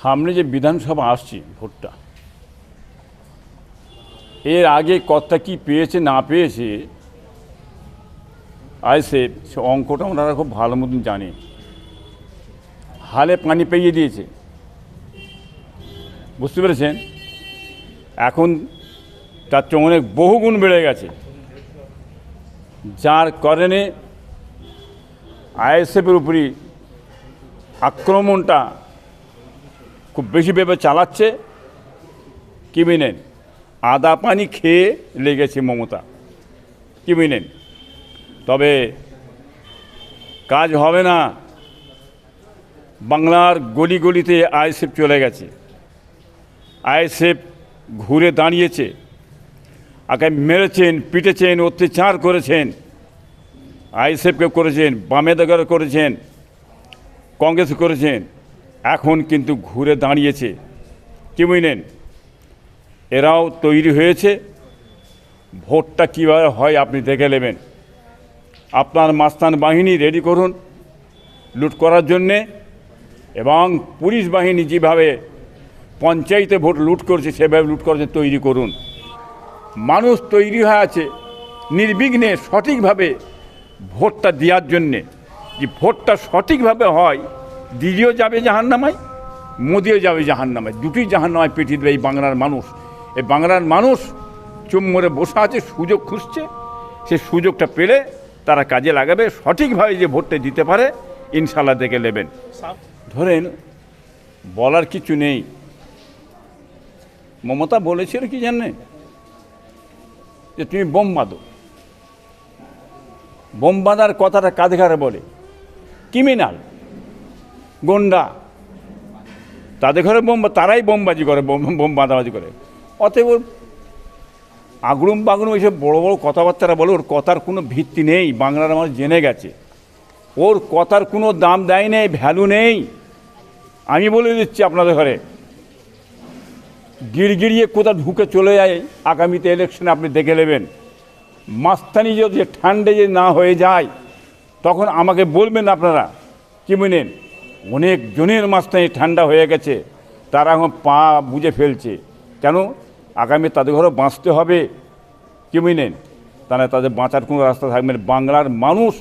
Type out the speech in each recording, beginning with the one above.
সামনে যে বিধানসভা আসছে ভোটটা, এর আগে কর্তা কি পেয়েছে না পেয়েছে আইসে সে অঙ্কটা ওনারা খুব ভালো মতন জানে। হালে পানি পেয়ে দিয়েছে। বুঝতে পেরেছেন? এখন তার চেয়ে অনেক বহুগুণ বেড়ে গেছে। যার কারণে আইএসএফের উপরই আক্রমণটা খুব বেশি ভেবে চালাচ্ছে। কি বুঝলেন আদা পানি খেয়ে লেগেছে মমতা। কি বুঝলেন তবে কাজ হবে না। বাংলার গলি গলিতে আইএসএফ চলে গেছে। আইএসএফ ঘুরে দাঁড়িয়েছে। আগে মেরেছেন, পিটেছেন, অত্যাচার করেছেন। আইএসএফকে করেছেন বামেদাগার করেছেন, কংগ্রেস করেছেন। এখন কিন্তু ঘুরে দাঁড়িয়েছে। কি বুঝলেন? এরাও তৈরি হয়েছে। ভোটটা কীভাবে হয় আপনি দেখে নেবেন। আপনার মাস্তান বাহিনী রেডি করুন, লুট করার জন্যে, এবং পুলিশ বাহিনী যেভাবে পঞ্চায়েতে ভোট লুট করছে, সেভাবে লুট জন্য তৈরি করুন। মানুষ তৈরি হয়ে আছে নির্বিঘ্নে সঠিকভাবে ভোটটা দেওয়ার জন্যে। যে ভোটটা সঠিকভাবে হয় দিদিও যাবে জাহান্নামায়, মোদিও যাবে জাহান্নামায়। দুটি জাহান্নামায় পেটিয়ে দেবে এই বাংলার মানুষ। এই বাংলার মানুষ চুম মরে বসে আছে, সুযোগ খুঁজছে। সে সুযোগটা পেলে তারা কাজে লাগাবে, সঠিকভাবে যে ভোটটা দিতে পারে ইনশাল্লাহ দেখে নেবেন। ধরেন, বলার কিছু নেই। মমতা বলেছিল কি জানেন? যে তুমি বোম বাঁধো। বোম বাঁধার কথাটা কাঁধে ঘাড়ে বলে। ক্রিমিনাল। গন্ডা। তাদের ঘরে বোম, তারাই বোমবাজি করে, বোম বাঁধাবাজি করে। অতএব ওর আগড়ুম বাগড়ুম এইসব বড় বড় কথাবার্তারা বলে, ওর কথার কোনো ভিত্তি নেই, বাংলার মানুষ জেনে গেছে। ওর কথার কোনো দাম দেয় নেই, ভ্যালু নেই। আমি বলে দিচ্ছি আপনাদের ঘরে, গিড়গিড়িয়ে কোথা ঢুকে চলে যায়, আগামীতে ইলেকশনে আপনি দেখে নেবেন। মাস্তানি যদি ঠান্ডে যে না হয়ে যায়, তখন আমাকে বলবেন আপনারা, কি বুঝলেন অনেক জনের মাস্তানি ঠান্ডা হয়ে গেছে, তারা এখন পা বুঝে ফেলছে। কেন? আগামী তাদের ঘরে বাঁচতে হবে। কি বুঝলেন? তাহলে তাদের বাঁচার কোনো রাস্তা থাকবে বাংলার মানুষ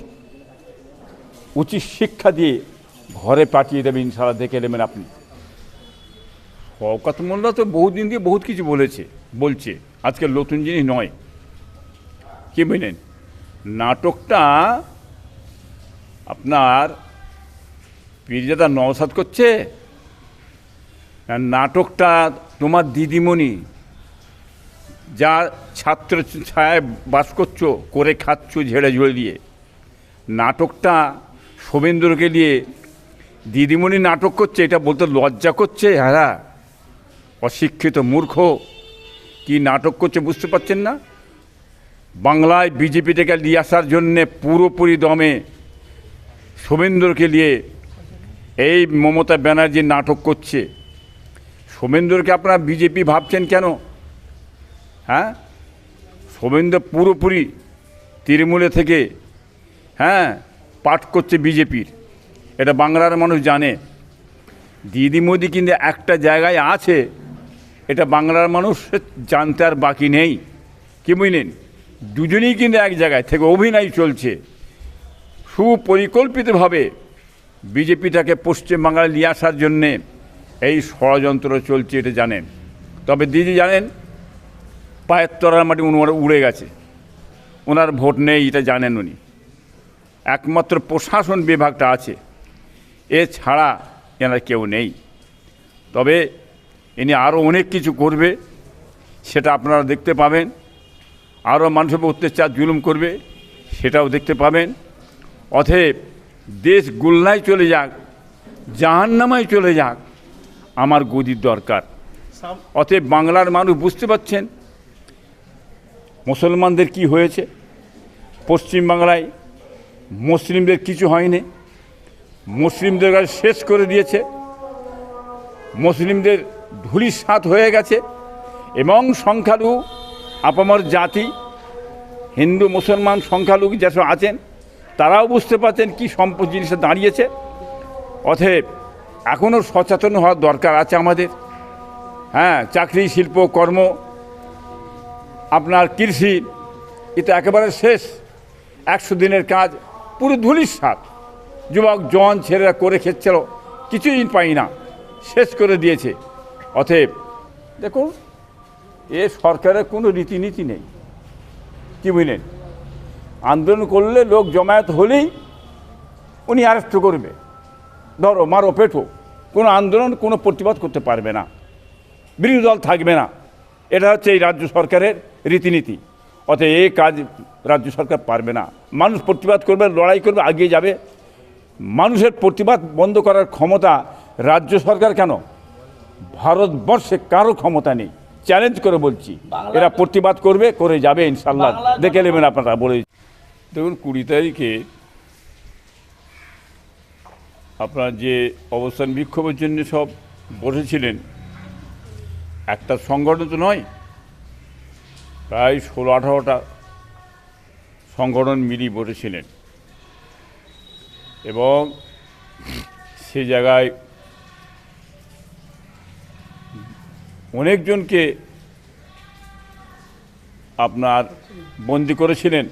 উচিত শিক্ষা দিয়ে ঘরে পাঠিয়ে দেবে ইনশাল্লাহ দেখে নেবেন আপনি। শওকত মোল্লা তো বহুদিন দিয়ে বহুত কিছু বলেছে, বলছে। আজকে নতুন জিনিস নয়। কি বুঝলেন? নাটকটা আপনার পীরজাদা নওসাদ করছে? নাটকটা তোমার দিদিমণি যা ছাত্র ছায়ায় বাস করছ, করে খাচ্ছ ঝেড়ে ঝুড়ে দিয়ে। নাটকটা শোভেন্দ্রকে দিয়ে দিদিমণি নাটক করছে, এটা বলতে লজ্জা করছে? হ্যাঁ অশিক্ষিত মূর্খ, কি নাটক করছে বুঝতে পারছেন না? বাংলায় বিজেপিটাকে নিয়ে আসার জন্যে পুরোপুরি দমে শুভেন্দুরকে নিয়ে এই মমতা ব্যানার্জি নাটক করছে। শুভেন্দুরকে আপনারা বিজেপি ভাবছেন কেন? হ্যাঁ? সোমেন্দ্র পুরোপুরি তৃণমূলে থেকে হ্যাঁ পাঠ করছে বিজেপির। এটা বাংলার মানুষ জানে। দিদি মোদি কিন্তু একটা জায়গায় আছে, এটা বাংলার মানুষ জানতে আর বাকি নেই। কি বুঝলেন? দুজনেই কিন্তু এক জায়গায় থেকে অভিনয় চলছে। সুপরিকল্পিতভাবে বিজেপিটাকে পশ্চিমবাংলায় নিয়ে আসার জন্যে এই ষড়যন্ত্র চলছে, এটা জানেন। তবে দিদি জানেন পায়ের তলার মাটি উনার উড়ে গেছে। ওনার ভোট নেই, এটা জানেন উনি। একমাত্র প্রশাসন বিভাগটা আছে। এছাড়া এনার কেউ নেই। তবে ইনি আরও অনেক কিছু করবে, সেটা আপনারা দেখতে পাবেন। আরও মানুষের অত্যাচার জুলুম করবে, সেটাও দেখতে পাবেন। অতএব দেশ গুলনায় চলে যাক, জাহান্নামায় চলে যাক, আমার গদির দরকার। অতএব বাংলার মানুষ বুঝতে পারছেন মুসলমানদের কি হয়েছে। পশ্চিমবাংলায় মুসলিমদের কিছু হয়নি, মুসলিমদের কাছে শেষ করে দিয়েছে, মুসলিমদের ধুলিসাৎ হয়ে গেছে এবং সংখ্যালঘু আপামর জাতি, হিন্দু মুসলমান সংখ্যালঘু যেসব আছেন তারাও বুঝতে পারছেন কি সম্পদ জিনিসটা দাঁড়িয়েছে। অতএব এখনও সচেতন হওয়ার দরকার আছে আমাদের। হ্যাঁ চাকরি, শিল্প, কর্ম, আপনার কৃষি এটা একেবারে শেষ। একশো দিনের কাজ, পুরো ধুলির সাত যুবক জন, ছেলেরা করে খেচ্ছিল, কিছুই পাই না। শেষ করে দিয়েছে। অতএব দেখুন, এ সরকারের কোনো রীতিনীতি নেই। কি বুঝলেন আন্দোলন করলে লোক জমায়েত হলেই উনি অ্যারেস্ট করবে। ধরো মারো পেটো। কোনো আন্দোলন কোনো প্রতিবাদ করতে পারবে না। বিরোধী দল থাকবে না। এটা হচ্ছে এই রাজ্য সরকারের রীতিনীতি। অতএব এই কাজ রাজ্য সরকার পারবে না। মানুষ প্রতিবাদ করবে লড়াই করবে এগিয়ে যাবে। মানুষের প্রতিবাদ বন্ধ করার ক্ষমতা রাজ্য সরকার কেন? ভারতবর্ষে কারও ক্ষমতা নেই। চ্যালেঞ্জ করে বলছি। এরা প্রতিবাদ করবে করে যাবে ইনশাল্লাহ দেখে নেবেন আপনারা বলে দেখুন, কুড়ি তারিখে আপনার যে অবস্থান বিক্ষোভের জন্য সব বসেছিলেন, একটা সংগঠন তো নয়, প্রায় ষোলো আঠারোটা সংগঠন মিলিয়ে বসেছিলেন। এবং সে জায়গায় অনেকজনকে আপনার বন্দি করেছিলেন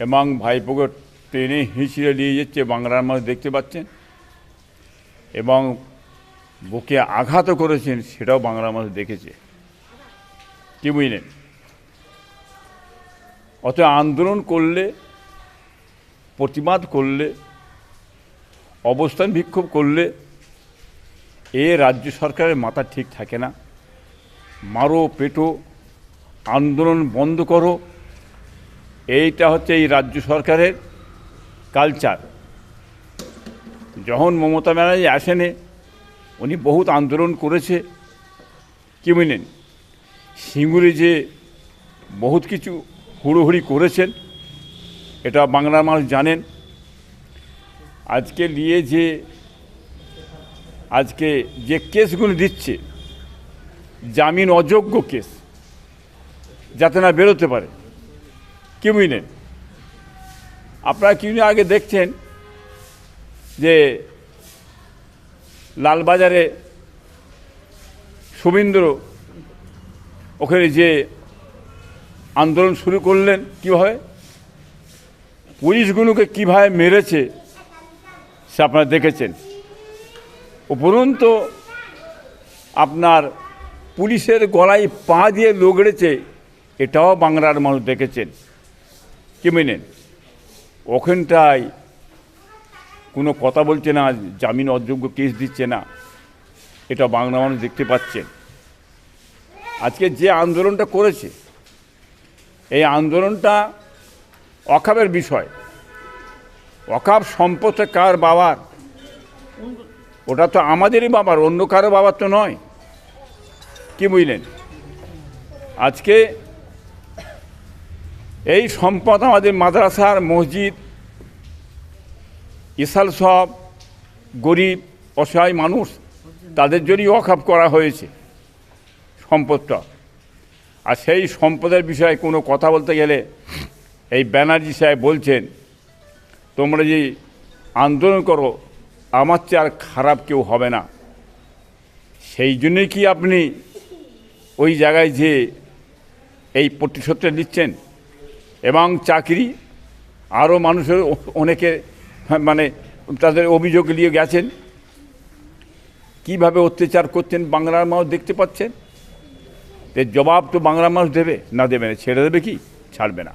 এবং ভাইপোকে ট্রেনে হিঁচড়ে নিয়ে যাচ্ছে বাংলার মানুষ দেখতে পাচ্ছেন। এবং বুকে আঘাতও করেছেন, সেটাও বাংলার মানুষ দেখেছে। কি বুঝলেন? অত আন্দোলন করলে, প্রতিবাদ করলে, অবস্থান বিক্ষোভ করলে, এ রাজ্য সরকারের মাথা ঠিক থাকে না। মারো পেটো, আন্দোলন বন্ধ করো। এইটা হচ্ছে এই রাজ্য সরকারের কালচার যখন মমতা ব্যানার্জি আসেনে, উনি বহুত আন্দোলন করেছে। কি বুঝলেন? সিঙ্গুরে যে বহুত কিছু হুড়োহুড়ি করেছেন, এটা বাংলার মানুষ জানেন। আজকে নিয়ে যে, আজকে যে কেসগুলো দিচ্ছে, জামিন অযোগ্য কেস, যাতে না বেরোতে পারে। কি বুঝলেন আপনারা কিছুদিন আগে দেখছেন যে লালবাজারে শুভেন্দ্র ওখানে যে আন্দোলন শুরু করলেন কীভাবে পুলিশগুলোকে কীভাবে মেরেছে সে আপনারা দেখেছেন। উপরন্তু আপনার পুলিশের গলায় পা দিয়ে লগড়েছে, এটাও বাংলার মানুষ দেখেছেন। কি মেনেন ওখানটায় কোনো কথা বলছে না, জামিন অযোগ্য কেস দিচ্ছে না। এটা বাংলা মানুষ দেখতে পাচ্ছেন আজকে যে আন্দোলনটা করেছে, এই আন্দোলনটা অখাবের বিষয়। অখাব সম্পদটা কার বাবার? ওটা তো আমাদেরই বাবার, অন্য কারও বাবার তো নয়। কি বুঝলেন? আজকে এই সম্পদ আমাদের মাদ্রাসার মসজিদ, ইসাল সব, গরিব, অসহায় মানুষ, তাদের জন্যই অখাপ করা হয়েছে সম্পদটা। আর সেই সম্পদের বিষয়ে কোনো কথা বলতে গেলে এই ব্যানার্জি সাহেব বলছেন, তোমরা যে আন্দোলন করো, আমার চেয়ে আর খারাপ কেউ হবে না। সেই জন্যই কি আপনি ওই জায়গায় যে এই প্রতিশোধটা নিচ্ছেন? এবং চাকরি আরও মানুষের অনেকে হ্যাঁ, মানে তাদের অভিযোগ নিয়ে গেছেন। কীভাবে অত্যাচার করছেন বাংলার মানুষ দেখতে পাচ্ছেন? এর জবাব তো বাংলার মানুষ দেবে না দেবে না ছেড়ে দেবে কি? ছাড়বে না।